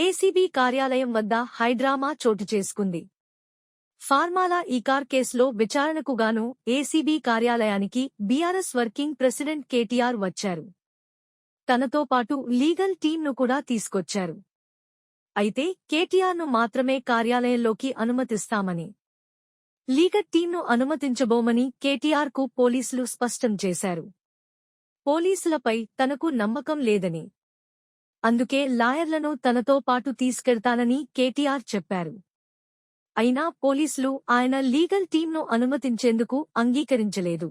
ACB కార్యాలయం వద్ద high drama చోటు చేసుకుంది. ఫార్మాలా ఈ కార్ కేసులో విచారణకు గాను ఏసీబీ కార్యాలయానికి బీఆర్ఎస్ వర్కింగ్ ప్రెసిడెంట్ కేటీఆర్ వచ్చారు. తనతో పాటు లీగల్ టీంను కూడా తీసుకొచ్చారు. అయితే కేటీఆర్ను మాత్రమే కార్యాలయంలోకి అనుమతిస్తామని లీగల్ టీంను అనుమతించబోమని కేటీఆర్కు పోలీసులు స్పష్టం చేశారు. పోలీసులపై తనకు నమ్మకం లేదని అందుకే లాయర్లను తనతో పాటు తీసుకెళ్తానని కేటీఆర్ చెప్పారు. అయినా పోలీసులు ఆయన లీగల్ టీంను అనుమతించేందుకు అంగీకరించలేదు.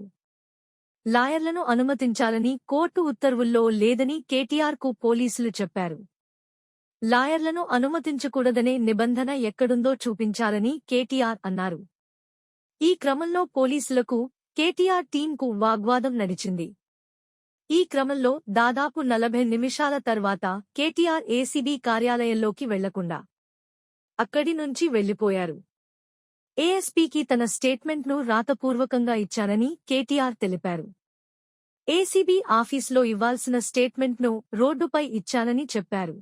లాయర్లను అనుమతించాలని కోర్టు ఉత్తర్వుల్లో లేదని కేటీఆర్కు పోలీసులు చెప్పారు. లాయర్లను అనుమతించకూడదనే నిబంధన ఎక్కడుందో చూపించాలని కేటీఆర్ అన్నారు. ఈ క్రమంలో పోలీసులకు కేటీఆర్ టీంకు వాగ్వాదం నడిచింది. ఈ క్రమంలో దాదాపు నలభై నిమిషాల తర్వాత కేటీఆర్ ఏసీబీ కార్యాలయంలోకి వెళ్ళకుండా అక్కడి నుంచి వెళ్ళిపోయారు ఏఎస్పీకి తన స్టేట్మెంట్ను రాతపూర్వకంగా ఇచ్చానని కేటీఆర్ తెలిపారు. ఏసీబీ ఆఫీసులో ఇవ్వాల్సిన స్టేట్మెంట్ను రోడ్డుపై ఇచ్చానని చెప్పారు.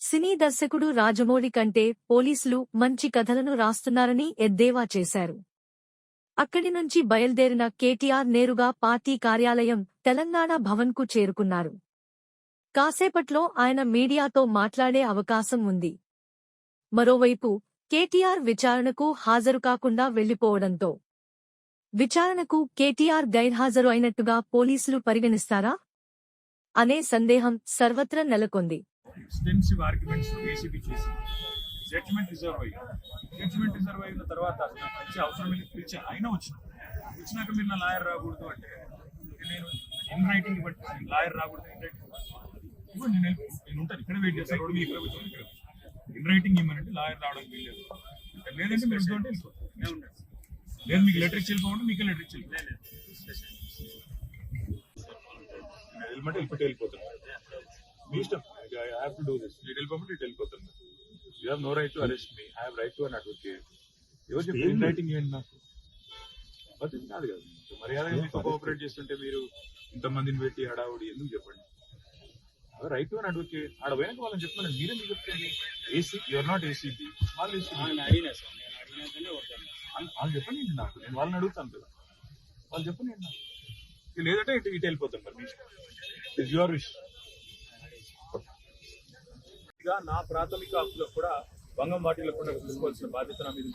సినీ దర్శకుడు రాజమౌళి కంటే పోలీసులు మంచి కథలను రాస్తున్నారని ఎద్దేవా చేశారు. అక్కడి నుంచి బయల్దేరిన కేటీఆర్ నేరుగా పార్టీ కార్యాలయం తెలంగాణ భవన్కు చేరుకున్నారు. కాసేపట్లో ఆయన మీడియాతో మాట్లాడే అవకాశం ఉంది. మరోవైపు కేటీఆర్ విచారణకు హాజరు కాకుండా వెళ్ళిపోవడంతో విచారణకు కేటీఆర్ గైర్హాజరు అయినట్టుగా పోలీసులు పరిగణిస్తారా? అనే సందేహం సర్వత్రా నెలకొంది. ఎక్స్టెన్సివ్ ఆర్గ్యుమెంట్స్ ఏసీబీ చేసి జడ్జిమెంట్ రిజర్వ్ అయ్యి. జడ్జిమెంట్ రిజర్వ్ అయిన తర్వాత అసలు అవసరం లేదు పిలిచి అయినా వచ్చిన. వచ్చినాక మీరు నా లాయర్ రాకూడదు అంటే నేను ఇన్ రైటింగ్ ఇవ్వండి. లాయర్ రాకూడదు ఇన్ రైటింగ్ ఇవ్వండి. నేను నేను ఉంటాను ఇక్కడ వెయిట్ చేస్తాను. రోడ్డు మీద ఇక్కడ కూర్చొని ఇక్కడ ఇన్ రైటింగ్ ఇవ్వమంటే లాయర్ రావడానికి వీల్లేదు. లేదంటే మీరు ఉంటే లేదు మీకు లెటర్ ఇచ్చి వెళ్ళిపోమంటే మీకు లెటర్ ఇచ్చి వెళ్ళిపోతాను. మీ ఇష్టం. I have to do this ఇటు వెళ్ళిపోమంటే ఇటు వెళ్ళిపోతాను. You have no right to arrest me I have right to an advocate ఎవరు ఇన్ రైటింగ్ ఇవ్వండి నాకు పద్ధతి కాదు కదా మర్యాదగా కోఆపరేట్ చేస్తుంటే మీరు ఇంతమందిని పెట్టి హడావుడి ఎందుకు చెప్పండి? రైట్ టు అన్ అడ్వకేట్ ఆడ పోయినాక వాళ్ళని చెప్పమని మీరే మీకు చెప్తుంది ఏసీ యువర్ నాట్ ఏసీబీ వాళ్ళు వాళ్ళు చెప్పండి నాకు. నేను వాళ్ళని అడుగుతాను కదా. వాళ్ళు చెప్పండి నాకు. లేదంటే ఇటు ఇటు వెళ్ళిపోతాను మరి మీ ఇస్ యువర్ విష్ ఇక నా ప్రాథమిక హక్కులకు కూడా భంగం వాటిల్లకుండా చూసుకోవాల్సిన బాధ్యత నా మీద.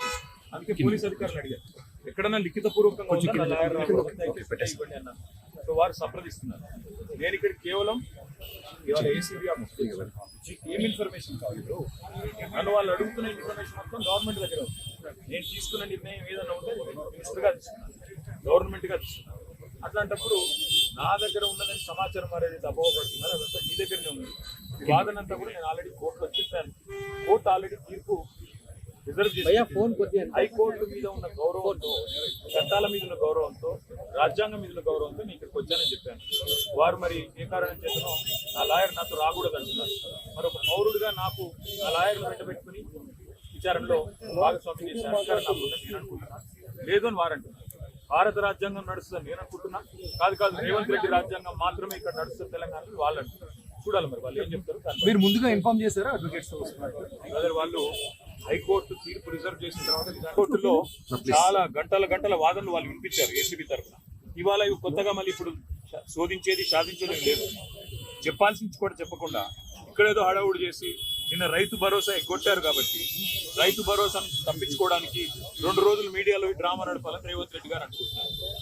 అందుకే పోలీస్ అధికారులు అడిగారు ఎక్కడన్నా లిఖిత పూర్వకంగా అన్నారు సో వారు సంప్రదిస్తున్నారు. నేను ఇక్కడ కేవలం ఇవాళ ఏసీబీ ఏం ఇన్ఫర్మేషన్ కావాలి నన్ను వాళ్ళు అడుగుతున్న ఇన్ఫర్మేషన్ మొత్తం గవర్నమెంట్ దగ్గర నేను తీసుకున్న నిర్ణయం ఏదన్నా ఉంటే మినిస్టర్గా తీసుకున్నాను గవర్నమెంట్గా తీసుకున్నాను అట్లాంటప్పుడు నా దగ్గర ఉన్నదని సమాచారం అనేది అపోహపడుతున్నారు అదంతా మీ దగ్గరనే ఉంది. ఈ వాదనంతా కూడా నేను ఆల్రెడీ కోర్టులో చెప్పాను. కోర్టు ఆల్రెడీ తీర్పు రిజర్వ్ చేసి హైకోర్టు మీద ఉన్న గౌరవంతో చట్టాల మీద ఉన్న గౌరవంతో రాజ్యాంగం మీద ఉన్న గౌరవంతో నేను ఇక్కడికి వచ్చానని చెప్పాను. వారు మరి ఏ కారణం చేతనో నా లాయర్ నాతో రాకూడదు అంటున్నారు మరి ఒక పౌరుడిగా నాకు నా లాయర్ వెంటబెట్టుకుని విచారణలో భాగస్వామి చేసే అధికారం నాకు నేను అనుకుంటున్నాను లేదు అని వారు అంటున్నారు. భారత రాజ్యాంగం నడుస్తుందని నేను అనుకుంటున్నా. కాదు కాదు రేవంత్ రెడ్డి రాజ్యాంగం మాత్రమే ఇక్కడ నడుస్తుంది తెలంగాణలో వాళ్ళు అంటున్నారు. చూడాలి మరి వాళ్ళు ఏం చెప్తారు. మీరు ముందుగా ఇన్ఫార్మ్ చేశారా అడ్వకేట్స్ బ్రదర్ వాళ్ళు హైకోర్టు తీర్పు రిజర్వ్ చేసిన తర్వాత హైకోర్టులో చాలా గంటల గంటల వాదనలు వాళ్ళు వినిపించారు ఏసీబీ తరఫున. ఇవాళ ఇవి కొత్తగా మళ్ళీ ఇప్పుడు శోధించేది సాధించేది లేదు. చెప్పాల్సింది కూడా చెప్పకుండా ఇక్కడేదో హడావుడి చేసి నిన్న రైతు భరోసా ఎగ్గొట్టారు కాబట్టి రైతు భరోసాను తప్పించుకోవడానికి రెండు రోజులు మీడియాలో డ్రామా నడపాలని రేవంత్ రెడ్డి గారు అనుకుంటున్నారు.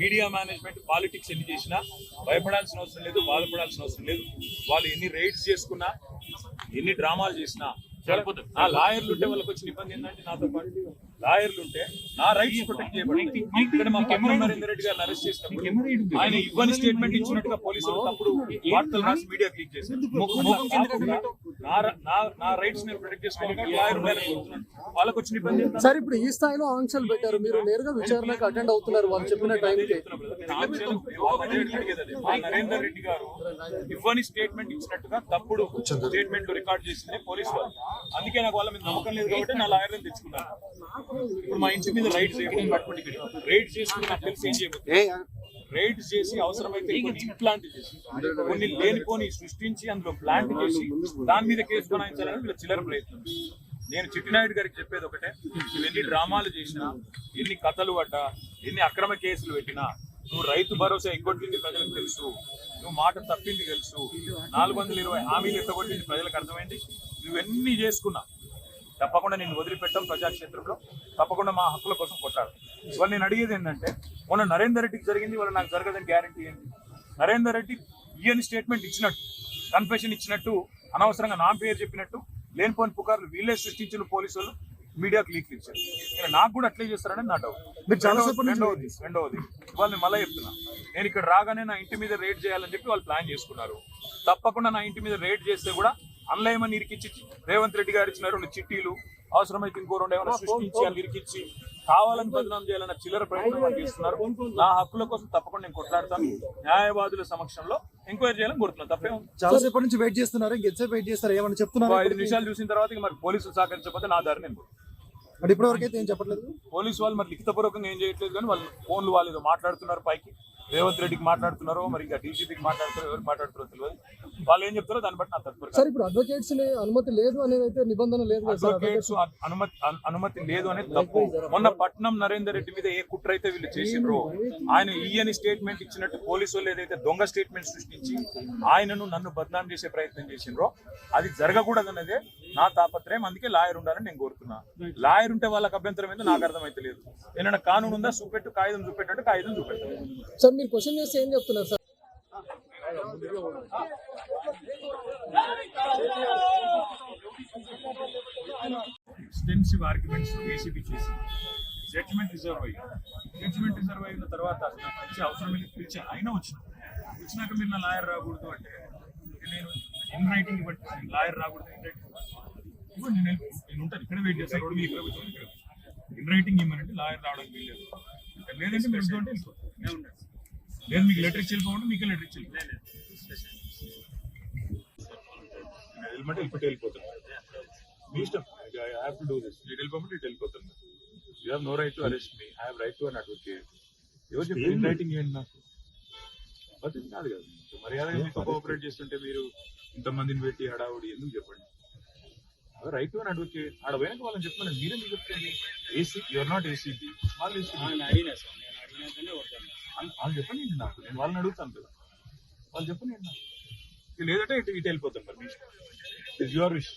మీడియా మేనేజ్మెంట్ పాలిటిక్స్ ఎన్ని చేసినా భయపడాల్సిన అవసరం లేదు బాధపడాల్సిన అవసరం లేదు. వాళ్ళు ఎన్ని రైడ్స్ చేసుకున్నా ఎన్ని డ్రామాలు చేసినా ఆ లాయర్లు ఉంటే వాళ్ళకి వచ్చిన ఇబ్బంది ఏంటంటే నాతో పాటు లాయర్లు ఉంటే నా రైట్స్ ప్రొటెక్ట్ చేయబడి ఇక్కడ మా కెమెరా నరేందర్ రెడ్డి గారిని అరెస్ట్ చేసినప్పుడు ఆయన ఇవ్వని స్టేట్మెంట్ ఇచ్చినట్టుగా పోలీసులు తప్పుడు వార్తలు రాసి మీడియా క్లిక్ చేశారు. నా ర- నా నా రైట్స్ నేను ప్రొటెక్ట్ చేసుకోవాలి లాయర్ వాళ్ళకి వచ్చిన ఇబ్బంది? సార్ ఇప్పుడు ఈ స్థాయిలో ఆంక్షలు పెట్టారు. మీరు నేరుగా విచారణకు అటెండ్ అవుతున్నారు వాళ్ళు చెప్పిన టైంకి నరేందర్ రెడ్డి గారు ఇవ్వని స్టేట్మెంట్ ఇచ్చినట్టుగా తప్పుడు స్టేట్మెంట్ రికార్డ్ చేసింది పోలీసు వాళ్ళు. అందుకే నాకు వాళ్ళ మీద నమ్మకం లేదు కాబట్టి నా లాయర్ తెచ్చుకున్నాను. ఇప్పుడు మా ఇంటి మీద రైడ్ చేయడం పట్టుకుంటే రైడ్ చేసుకుని నాకు తెలిసి ఏం చేయబోతుంది? రైడ్ చేసి అవసరమైతే కొన్ని ఇంప్లాంట్ చేసి కొన్ని లేనిపోని సృష్టించి అందులో ప్లాంట్ చేసి దాని మీద కేసు బనాయించాలని వీళ్ళ చిల్లర ప్రయత్నం. నేను చిట్టినాయుడు గారికి చెప్పేది ఒకటే నువ్వు ఎన్ని డ్రామాలు చేసినా ఎన్ని కథలు పడ్డా ఎన్ని అక్రమ కేసులు పెట్టినా నువ్వు రైతు భరోసా ఎగ్గొట్టింది ప్రజలకు తెలుసు నువ్వు మాట తప్పింది తెలుసు నాలుగు వందల ఇరవై హామీలు ఎత్తగొట్టింది ప్రజలకు అర్థమైంది నువ్వెన్ని చేసుకున్నా తప్పకుండా నేను వదిలిపెట్టాం ప్రజాక్షేత్రంలో. తప్పకుండా మా హక్కుల కోసం కొట్టాడు ఇవాళ నేను అడిగేది ఏంటంటే మొన్న నరేందర్ రెడ్డికి జరిగింది ఇవాళ నాకు జరగదని గ్యారంటీ ఏంటి? నరేందర్ రెడ్డి ఈయన స్టేట్మెంట్ ఇచ్చినట్టు కన్ఫెషన్ ఇచ్చినట్టు అనవసరంగా నా పేరు చెప్పినట్టు లేనిపోని పుకార్లు వీళ్ళే సృష్టించిన పోలీసులు మీడియాకు లీక్లు ఇచ్చారు. నాకు కూడా అట్లే చేస్తారని నా డౌట్ రెండవది రెండవది ఇవాళ నేను మళ్ళీ చెప్తున్నా. నేను ఇక్కడ రాగానే నా ఇంటి మీద రేడ్ చేయాలని చెప్పి వాళ్ళు ప్లాన్ చేసుకున్నారు. తప్పకుండా నా ఇంటి మీద రేడ్ చేస్తే కూడా అన్లయమని ఇరికిచ్చి రేవంత్ రెడ్డి గారు ఇచ్చిన రెండు చిట్టీలు అవసరమైతే ఇంకో రెండు ఏమైనా సృష్టించి అని ఇరికిచ్చి కావాలని బదనాం చేయాలన్న చిల్లర ప్రయత్నం చేస్తున్నారు. నా హక్కుల కోసం తప్పకుండా నేను కొట్లాడతాను. న్యాయవాదుల సమక్షంలో ఎంక్వైరీ చేయాలని కోరుతున్నాను. తప్పే ఉంది. చాలా సేపటి నుంచి వెయిట్ చేస్తున్నారు. ఇంకెంతసేపు వెయిట్ చేస్తారు? ఏమని చెప్తున్నారు ఐదు నిమిషాలు చూసిన తర్వాత మరి పోలీసులు సహకరించకపోతే నా దారి నేను. అంటే ఇప్పటివరకు అయితే ఏం చెప్పట్లేదు? పోలీసు వాళ్ళు మరి లిఖితపూర్వకంగా ఏం చేయట్లేదు కానీ వాళ్ళు ఫోన్లు వాళ్ళు మాట్లాడుతున్నారు పైకి. రేవంత్ రెడ్డికి మాట్లాడుతున్నారో మరి ఇంకా డీజీపీకి మాట్లాడుతారో ఎవరు మాట్లాడుతారో తెలియదు. వాళ్ళు ఏం చెప్తారో దాన్ని బట్టి నా తత్పర సార్ ఇప్పుడు అడ్వకేట్స్ అనుమతి లేదు అనేది అయితే నిబంధన లేదు అడ్వకేట్స్ అనుమతి అన్- అనుమతి లేదు అనేది తప్పు. మొన్న పట్నం నరేందర్ రెడ్డి మీద ఏ కుట్ర అయితే వీళ్ళు చేసిండ్రో ఆయన ఈయని స్టేట్మెంట్ ఇచ్చినట్టు పోలీసు వాళ్ళు ఏదైతే దొంగ స్టేట్మెంట్ సృష్టించి ఆయనను నన్ను బద్నాం చేసే ప్రయత్నం చేసిండ్రో అది జరగకూడదన్నదే నా తాపత్రయం. అందుకే లాయర్ ఉండాలని నేను కోరుతున్నా. లాయర్ ఉంటే వాళ్ళకి అభ్యంతరం ఏందో నాకు అర్థమైతే లేదు. ఏమైనా కానూన్ ఉందా చూపెట్టు కాగితం చూపెట్టు కాగితం చూపెట్టు సార్ మీరు క్వశ్చన్ చేస్తే ఏం చెప్తున్నారు సార్? ఎక్స్టెన్సివ్ ఆర్గ్యుమెంట్స్ ఏసీబీ చేసి జడ్జ్మెంట్ రిజర్వ్ అయ్యి జడ్జ్మెంట్ రిజర్వ్ అయిన తర్వాత అసలు వచ్చే అవసరం లేదు పిలిచి అయినా వచ్చిన వచ్చినాక మీరు నా లాయర్ రాకూడదు అంటే నేను ఇన్ రైటింగ్ ఇవ్వండి. లాయర్ రాకూడదు ఇన్ రైటింగ్ ఇవ్వండి. నేను నేను ఉంటాను. ఇక్కడ వెయిట్ చేస్తాను. రోడ్డు మీద ఇక్కడ కూర్చొని ఇక్కడ ఇన్ రైటింగ్ ఇవ్వమంటే లాయర్ రావడానికి వీల్లేదు. లేదంటే మీరు ఉంటుంటే వెళ్ళిపోతాను లేదు మీకు లెటర్ ఇచ్చి వెళ్ళిపోమంటే మీకే లెటర్ ఇచ్చి వెళ్ళిపోతాను హెల్మెట్ వెళ్ళిపోతే వెళ్ళిపోతాను. మీ ఇష్టం. I have to do this వెళ్ళిపోమంటే ఇటు వెళ్ళిపోతాను. You have no right to arrest me I have right to an advocate ఎవరు చెప్పి రైటింగ్ ఏంటి నాకు? అది కాదు కదా. మర్యాదగా మీతో కోఆపరేట్ చేస్తుంటే మీరు ఇంతమందిని పెట్టి హడావుడి ఎందుకు చెప్పండి? రైట్ టు అన్ అడ్వకేట్ ఆడ పోయినాక వాళ్ళని చెప్పమని మీరే మీకు ఏసీ యువర్ నాట్ ఏసీబీ వాళ్ళు వాళ్ళు చెప్పండి నాకు? నేను వాళ్ళని అడుగుతాను కదా. వాళ్ళు చెప్పండి నాకు? లేదంటే ఇటు ఇటు వెళ్ళిపోతాను పర్మిషన్ మీ యువర్ విష్